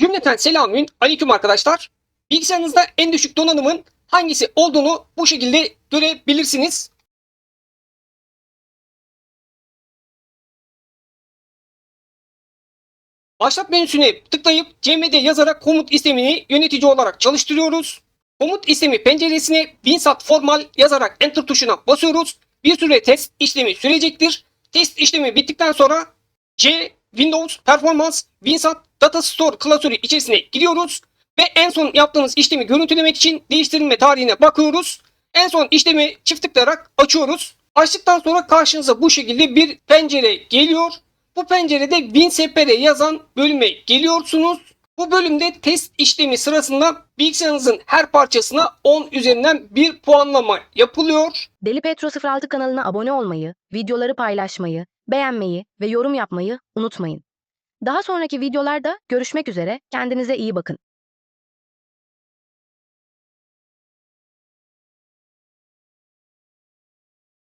Cümleten selamün aleyküm arkadaşlar. Bilgisayarınızda en düşük donanımın hangisi olduğunu bu şekilde görebilirsiniz. Başlat menüsüne tıklayıp cmd yazarak komut istemini yönetici olarak çalıştırıyoruz. Komut istemi penceresine WinSat formal yazarak enter tuşuna basıyoruz. Bir süre test işlemi sürecektir. Test işlemi bittikten sonra C Windows Performance WinSat Data Store klasörü içerisine giriyoruz ve en son yaptığımız işlemi görüntülemek için değiştirilme tarihine bakıyoruz. En son işlemi çift tıklayarak açıyoruz. Açtıktan sonra karşınıza bu şekilde bir pencere geliyor. Bu pencerede WinSPR yazan bölüme geliyorsunuz. Bu bölümde test işlemi sırasında bilgisayarınızın her parçasına 10 üzerinden bir puanlama yapılıyor. Deli Petro 06 kanalına abone olmayı, videoları paylaşmayı, beğenmeyi ve yorum yapmayı unutmayın. Daha sonraki videolarda görüşmek üzere, kendinize iyi bakın.